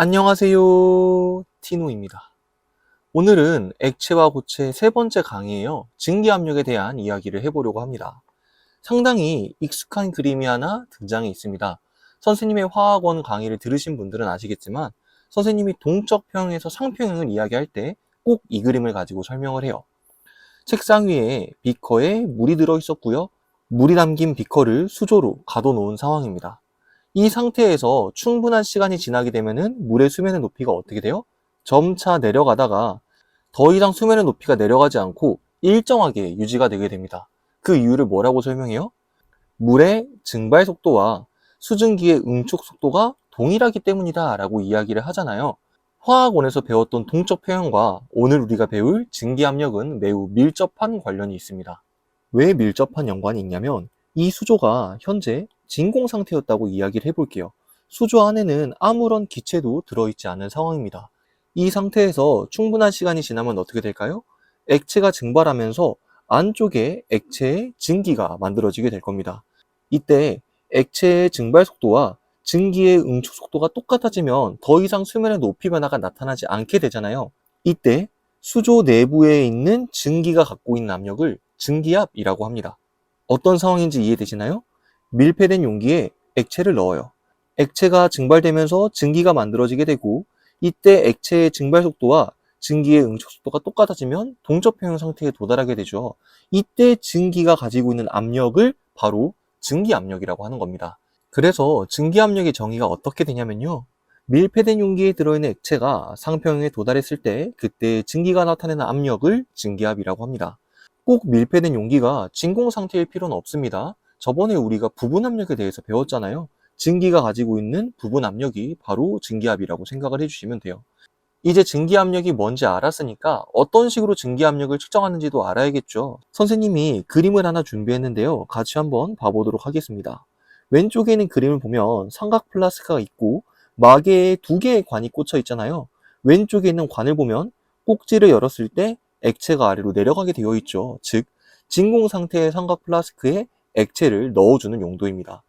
안녕하세요. 티노입니다. 오늘은 액체와 고체 세 번째 강의에요. 증기 압력에 대한 이야기를 해보려고 합니다. 상당히 익숙한 그림이 하나 등장해 있습니다. 선생님의 화학원 강의를 들으신 분들은 아시겠지만 선생님이 동적 평행에서 상평행을 이야기할 때 꼭 이 그림을 가지고 설명을 해요. 책상 위에 비커에 물이 들어 있었고요. 물이 담긴 비커를 수조로 가둬 놓은 상황입니다. 이 상태에서 충분한 시간이 지나게 되면은 물의 수면의 높이가 어떻게 돼요? 점차 내려가다가 더 이상 수면의 높이가 내려가지 않고 일정하게 유지가 되게 됩니다. 그 이유를 뭐라고 설명해요? 물의 증발 속도와 수증기의 응축 속도가 동일하기 때문이다 라고 이야기를 하잖아요. 화학원에서 배웠던 동적 평형과 오늘 우리가 배울 증기 압력은 매우 밀접한 관련이 있습니다. 왜 밀접한 연관이 있냐면 이 수조가 현재 진공 상태였다고 이야기를 해볼게요. 수조 안에는 아무런 기체도 들어있지 않은 상황입니다. 이 상태에서 충분한 시간이 지나면 어떻게 될까요? 액체가 증발하면서 안쪽에 액체의 증기가 만들어지게 될 겁니다. 이때 액체의 증발 속도와 증기의 응축 속도가 똑같아지면 더 이상 수면의 높이 변화가 나타나지 않게 되잖아요. 이때 수조 내부에 있는 증기가 갖고 있는 압력을 증기압이라고 합니다. 어떤 상황인지 이해되시나요? 밀폐된 용기에 액체를 넣어요. 액체가 증발되면서 증기가 만들어지게 되고 이때 액체의 증발 속도와 증기의 응축 속도가 똑같아지면 동접 평형 상태에 도달하게 되죠. 이때 증기가 가지고 있는 압력을 바로 증기 압력이라고 하는 겁니다. 그래서 증기 압력의 정의가 어떻게 되냐면요. 밀폐된 용기에 들어있는 액체가 상평형에 도달했을 때 그때 증기가 나타내는 압력을 증기압이라고 합니다. 꼭 밀폐된 용기가 진공 상태일 필요는 없습니다. 저번에 우리가 부분 압력에 대해서 배웠잖아요. 증기가 가지고 있는 부분 압력이 바로 증기압이라고 생각을 해주시면 돼요. 이제 증기압력이 뭔지 알았으니까 어떤 식으로 증기압력을 측정하는지도 알아야겠죠. 선생님이 그림을 하나 준비했는데요. 같이 한번 봐보도록 하겠습니다. 왼쪽에 있는 그림을 보면 삼각 플라스크가 있고 마개에 두 개의 관이 꽂혀 있잖아요. 왼쪽에 있는 관을 보면 꼭지를 열었을 때 액체가 아래로 내려가게 되어 있죠. 즉, 진공 상태의 삼각 플라스크에 액체를 넣어주는 용도입니다.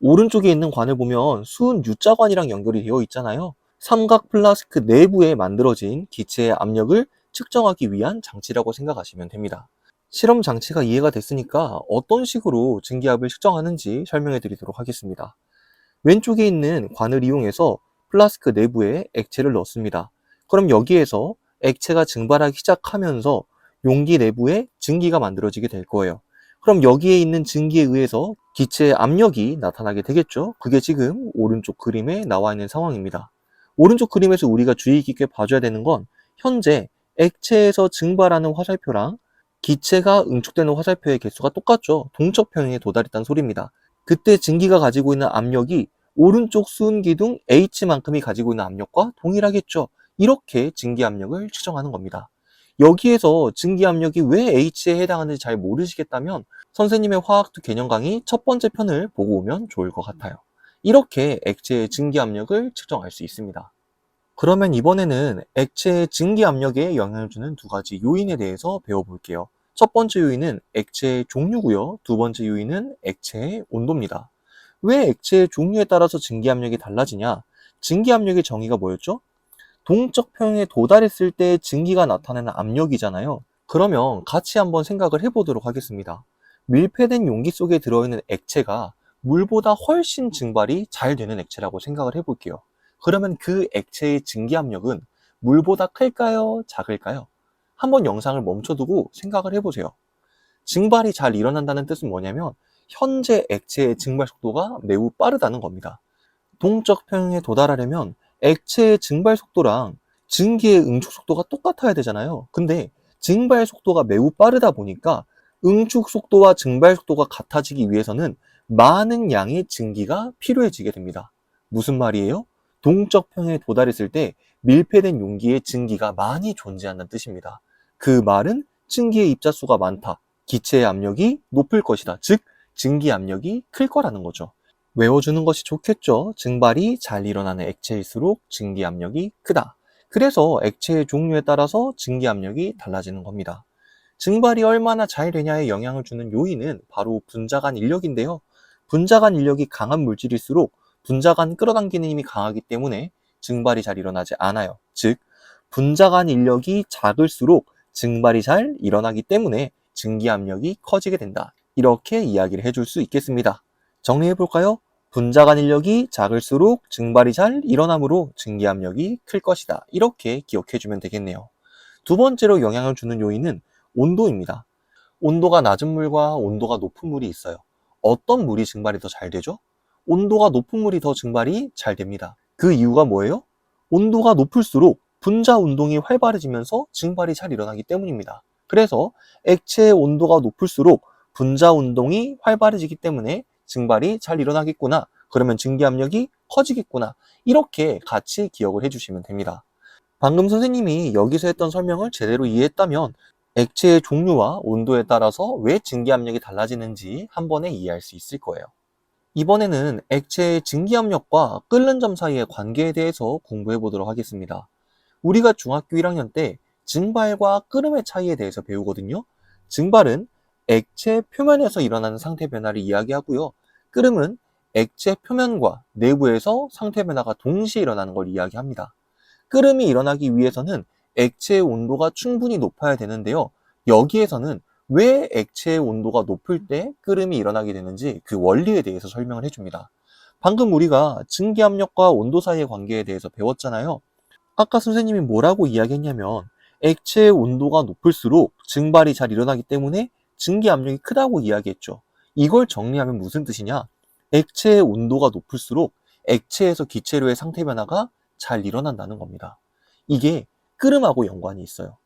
오른쪽에 있는 관을 보면 수은 U자관이랑 연결이 되어 있잖아요. 삼각 플라스크 내부에 만들어진 기체의 압력을 측정하기 위한 장치라고 생각하시면 됩니다. 실험 장치가 이해가 됐으니까 어떤 식으로 증기압을 측정하는지 설명해 드리도록 하겠습니다. 왼쪽에 있는 관을 이용해서 플라스크 내부에 액체를 넣습니다. 그럼 여기에서 액체가 증발하기 시작하면서 용기 내부에 증기가 만들어지게 될 거예요. 그럼 여기에 있는 증기에 의해서 기체의 압력이 나타나게 되겠죠. 그게 지금 오른쪽 그림에 나와 있는 상황입니다. 오른쪽 그림에서 우리가 주의 깊게 봐줘야 되는 건 현재 액체에서 증발하는 화살표랑 기체가 응축되는 화살표의 개수가 똑같죠. 동적 평행에 도달했다는 소리입니다. 그때 증기가 가지고 있는 압력이 오른쪽 수은 기둥 H만큼이 가지고 있는 압력과 동일하겠죠. 이렇게 증기 압력을 측정하는 겁니다. 여기에서 증기 압력이 왜 H에 해당하는지 잘 모르시겠다면 선생님의 화학투 개념 강의 첫 번째 편을 보고 오면 좋을 것 같아요. 이렇게 액체의 증기 압력을 측정할 수 있습니다. 그러면 이번에는 액체의 증기 압력에 영향을 주는 두 가지 요인에 대해서 배워볼게요. 첫 번째 요인은 액체의 종류고요. 두 번째 요인은 액체의 온도입니다. 왜 액체의 종류에 따라서 증기 압력이 달라지냐? 증기 압력의 정의가 뭐였죠? 동적 평에 도달했을 때 증기가 나타내는 압력이잖아요. 그러면 같이 한번 생각을 해보도록 하겠습니다. 밀폐된 용기 속에 들어있는 액체가 물보다 훨씬 증발이 잘 되는 액체라고 생각을 해볼게요. 그러면 그 액체의 증기 압력은 물보다 클까요? 작을까요? 한번 영상을 멈춰두고 생각을 해보세요. 증발이 잘 일어난다는 뜻은 뭐냐면 현재 액체의 증발 속도가 매우 빠르다는 겁니다. 동적 평에 도달하려면 액체의 증발 속도랑 증기의 응축 속도가 똑같아야 되잖아요. 근데 증발 속도가 매우 빠르다 보니까 응축 속도와 증발 속도가 같아지기 위해서는 많은 양의 증기가 필요해지게 됩니다. 무슨 말이에요? 동적 평에 도달했을 때 밀폐된 용기에 증기가 많이 존재한다는 뜻입니다. 그 말은 증기의 입자수가 많다. 기체의 압력이 높을 것이다. 즉, 증기 압력이 클 거라는 거죠. 외워주는 것이 좋겠죠. 증발이 잘 일어나는 액체일수록 증기 압력이 크다. 그래서 액체의 종류에 따라서 증기 압력이 달라지는 겁니다. 증발이 얼마나 잘 되냐에 영향을 주는 요인은 바로 분자간 인력인데요. 분자간 인력이 강한 물질일수록 분자간 끌어당기는 힘이 강하기 때문에 증발이 잘 일어나지 않아요. 즉, 분자간 인력이 작을수록 증발이 잘 일어나기 때문에 증기 압력이 커지게 된다. 이렇게 이야기를 해줄 수 있겠습니다. 정리해 볼까요? 분자 간 인력이 작을수록 증발이 잘 일어나므로 증기 압력이 클 것이다. 이렇게 기억해 주면 되겠네요. 두 번째로 영향을 주는 요인은 온도입니다. 온도가 낮은 물과 온도가 높은 물이 있어요. 어떤 물이 증발이 더 잘 되죠? 온도가 높은 물이 더 증발이 잘 됩니다. 그 이유가 뭐예요? 온도가 높을수록 분자 운동이 활발해지면서 증발이 잘 일어나기 때문입니다. 그래서 액체의 온도가 높을수록 분자 운동이 활발해지기 때문에 증발이 잘 일어나겠구나. 그러면 증기 압력이 커지겠구나. 이렇게 같이 기억을 해주시면 됩니다. 방금 선생님이 여기서 했던 설명을 제대로 이해했다면 액체의 종류와 온도에 따라서 왜 증기 압력이 달라지는지 한 번에 이해할 수 있을 거예요. 이번에는 액체의 증기 압력과 끓는 점 사이의 관계에 대해서 공부해 보도록 하겠습니다. 우리가 중학교 1학년 때 증발과 끓음의 차이에 대해서 배우거든요. 증발은 액체 표면에서 일어나는 상태 변화를 이야기하고요. 끓음은 액체 표면과 내부에서 상태 변화가 동시에 일어나는 걸 이야기합니다. 끓음이 일어나기 위해서는 액체의 온도가 충분히 높아야 되는데요. 여기에서는 왜 액체의 온도가 높을 때 끓음이 일어나게 되는지 그 원리에 대해서 설명을 해줍니다. 방금 우리가 증기압력과 온도 사이의 관계에 대해서 배웠잖아요. 아까 선생님이 뭐라고 이야기했냐면 액체의 온도가 높을수록 증발이 잘 일어나기 때문에 증기 압력이 크다고 이야기했죠. 이걸 정리하면 무슨 뜻이냐? 액체의 온도가 높을수록 액체에서 기체로의 상태 변화가 잘 일어난다는 겁니다. 이게 끓음하고 연관이 있어요.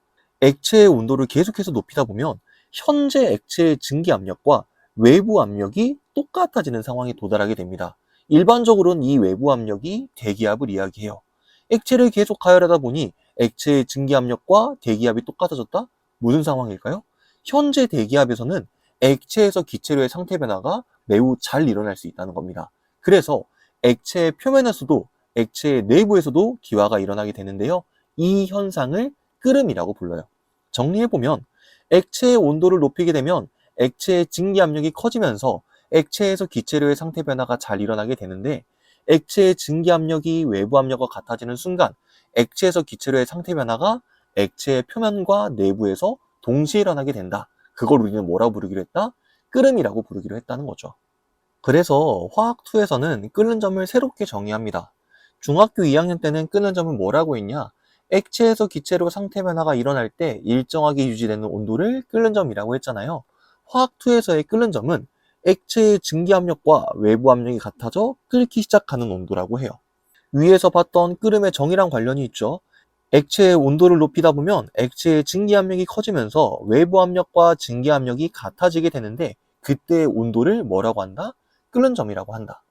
액체의 온도를 계속해서 높이다 보면 현재 액체의 증기 압력과 외부 압력이 똑같아지는 상황에 도달하게 됩니다. 일반적으로는 이 외부 압력이 대기압을 이야기해요. 액체를 계속 가열하다 보니 액체의 증기 압력과 대기압이 똑같아졌다? 무슨 상황일까요? 현재 대기압에서는 액체에서 기체로의 상태 변화가 매우 잘 일어날 수 있다는 겁니다. 그래서 액체의 표면에서도 액체의 내부에서도 기화가 일어나게 되는데요. 이 현상을 끓음이라고 불러요. 정리해보면 액체의 온도를 높이게 되면 액체의 증기 압력이 커지면서 액체에서 기체로의 상태 변화가 잘 일어나게 되는데 액체의 증기 압력이 외부 압력과 같아지는 순간 액체에서 기체로의 상태 변화가 액체의 표면과 내부에서 동시에 일어나게 된다. 그걸 우리는 뭐라고 부르기로 했다? 끓음이라고 부르기로 했다는 거죠. 그래서 화학2에서는 끓는 점을 새롭게 정의합니다. 중학교 2학년 때는 끓는 점은 뭐라고 했냐? 액체에서 기체로 상태 변화가 일어날 때 일정하게 유지되는 온도를 끓는 점이라고 했잖아요. 화학2에서의 끓는 점은 액체의 증기 압력과 외부 압력이 같아져 끓기 시작하는 온도라고 해요. 위에서 봤던 끓음의 정의랑 관련이 있죠. 액체의 온도를 높이다 보면 액체의 증기 압력이 커지면서 외부 압력과 증기 압력이 같아지게 되는데 그때의 온도를 뭐라고 한다? 끓는 점이라고 한다.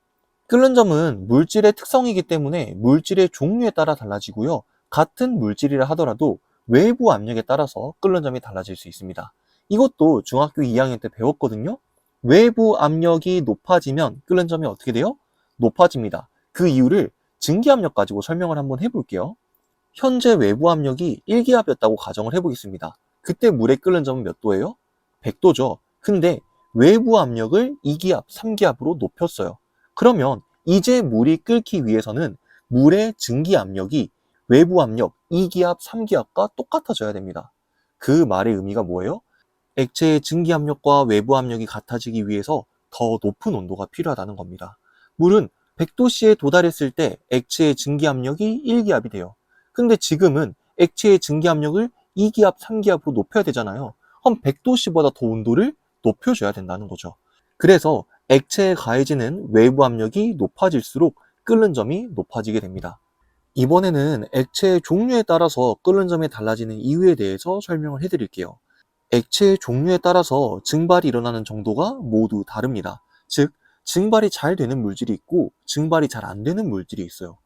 끓는 점은 물질의 특성이기 때문에 물질의 종류에 따라 달라지고요. 같은 물질이라 하더라도 외부 압력에 따라서 끓는 점이 달라질 수 있습니다. 이것도 중학교 2학년 때 배웠거든요. 외부 압력이 높아지면 끓는 점이 어떻게 돼요? 높아집니다. 그 이유를 증기 압력 가지고 설명을 한번 해볼게요. 현재 외부 압력이 1기압이었다고 가정을 해보겠습니다. 그때 물의 끓는 점은 몇 도예요? 100도죠. 근데 외부 압력을 2기압, 3기압으로 높였어요. 그러면 이제 물이 끓기 위해서는 물의 증기 압력이 외부 압력 2기압, 3기압과 똑같아져야 됩니다. 그 말의 의미가 뭐예요? 액체의 증기 압력과 외부 압력이 같아지기 위해서 더 높은 온도가 필요하다는 겁니다. 물은 100도씨에 도달했을 때 액체의 증기 압력이 1기압이 돼요. 근데 지금은 액체의 증기 압력을 2기압, 3기압으로 높여야 되잖아요. 그럼 100도씨보다 더 온도를 높여줘야 된다는 거죠. 그래서 액체에 가해지는 외부 압력이 높아질수록 끓는 점이 높아지게 됩니다. 이번에는 액체의 종류에 따라서 끓는 점이 달라지는 이유에 대해서 설명을 해드릴게요. 액체의 종류에 따라서 증발이 일어나는 정도가 모두 다릅니다. 즉, 증발이 잘 되는 물질이 있고 증발이 잘 안 되는 물질이 있어요.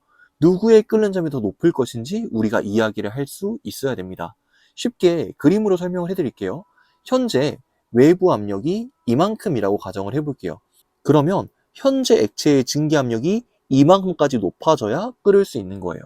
누구의 끓는 점이 더 높을 것인지 우리가 이야기를 할 수 있어야 됩니다. 쉽게 그림으로 설명을 해드릴게요. 현재 외부 압력이 이만큼이라고 가정을 해볼게요. 그러면 현재 액체의 증기 압력이 이만큼까지 높아져야 끓을 수 있는 거예요.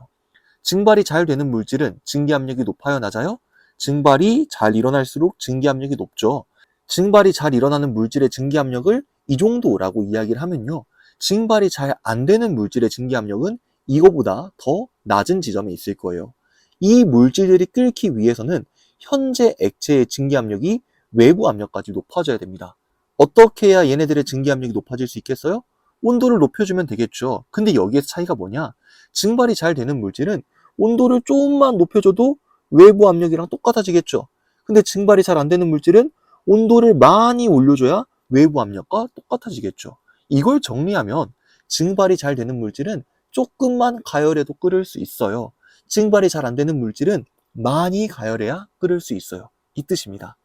증발이 잘 되는 물질은 증기 압력이 높아요, 낮아요? 증발이 잘 일어날수록 증기 압력이 높죠. 증발이 잘 일어나는 물질의 증기 압력을 이 정도라고 이야기를 하면요. 증발이 잘 안 되는 물질의 증기 압력은 이거보다 더 낮은 지점에 있을 거예요. 이 물질들이 끓기 위해서는 현재 액체의 증기 압력이 외부 압력까지 높아져야 됩니다. 어떻게 해야 얘네들의 증기 압력이 높아질 수 있겠어요? 온도를 높여주면 되겠죠. 근데 여기에서 차이가 뭐냐? 증발이 잘 되는 물질은 온도를 조금만 높여줘도 외부 압력이랑 똑같아지겠죠. 근데 증발이 잘 안 되는 물질은 온도를 많이 올려줘야 외부 압력과 똑같아지겠죠. 이걸 정리하면 증발이 잘 되는 물질은 조금만 가열해도 끓을 수 있어요. 증발이 잘 안 되는 물질은 많이 가열해야 끓을 수 있어요. 이 뜻입니다.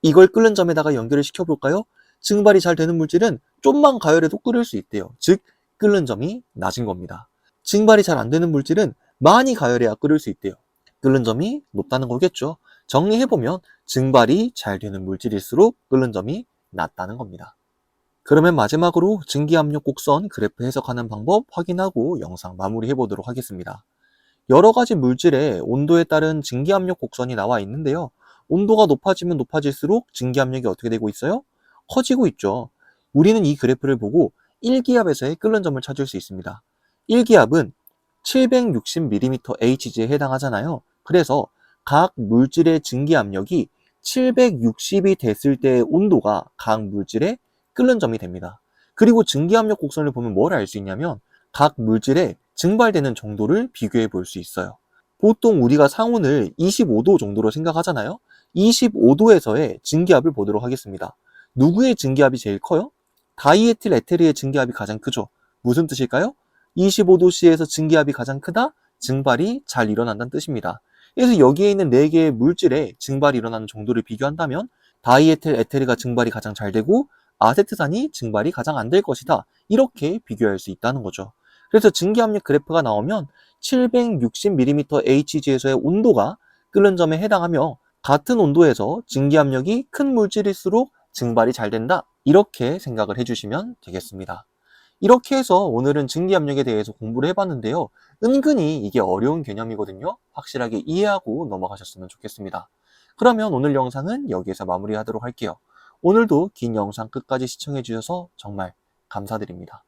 이걸 끓는 점에다가 연결을 시켜볼까요? 증발이 잘 되는 물질은 좀만 가열해도 끓을 수 있대요. 즉, 끓는 점이 낮은 겁니다. 증발이 잘 안 되는 물질은 많이 가열해야 끓을 수 있대요. 끓는 점이 높다는 거겠죠. 정리해보면 증발이 잘 되는 물질일수록 끓는 점이 낮다는 겁니다. 그러면 마지막으로 증기압력 곡선 그래프 해석하는 방법 확인하고 영상 마무리해 보도록 하겠습니다. 여러 가지 물질의 온도에 따른 증기압력 곡선이 나와 있는데요. 온도가 높아지면 높아질수록 증기압력이 어떻게 되고 있어요? 커지고 있죠. 우리는 이 그래프를 보고 1기압에서의 끓는 점을 찾을 수 있습니다. 1기압은 760mm Hg에 해당하잖아요. 그래서 각 물질의 증기압력이 760이 됐을 때의 온도가 각 물질의 끓는 점이 됩니다. 그리고 증기압력 곡선을 보면 뭘 알 수 있냐면 각 물질의 증발되는 정도를 비교해 볼 수 있어요. 보통 우리가 상온을 25도 정도로 생각하잖아요. 25도에서의 증기압을 보도록 하겠습니다. 누구의 증기압이 제일 커요? 다이에틸 에테르의 증기압이 가장 크죠. 무슨 뜻일까요? 25도씨에서 증기압이 가장 크다? 증발이 잘 일어난다는 뜻입니다. 그래서 여기에 있는 4개의 물질의 증발이 일어나는 정도를 비교한다면 다이에틸 에테르가 증발이 가장 잘 되고 아세트산이 증발이 가장 안 될 것이다. 이렇게 비교할 수 있다는 거죠. 그래서 증기압력 그래프가 나오면 760mm Hg에서의 온도가 끓는 점에 해당하며 같은 온도에서 증기압력이 큰 물질일수록 증발이 잘 된다. 이렇게 생각을 해주시면 되겠습니다. 이렇게 해서 오늘은 증기압력에 대해서 공부를 해봤는데요. 은근히 이게 어려운 개념이거든요. 확실하게 이해하고 넘어가셨으면 좋겠습니다. 그러면 오늘 영상은 여기에서 마무리하도록 할게요. 오늘도 긴 영상 끝까지 시청해 주셔서 정말 감사드립니다.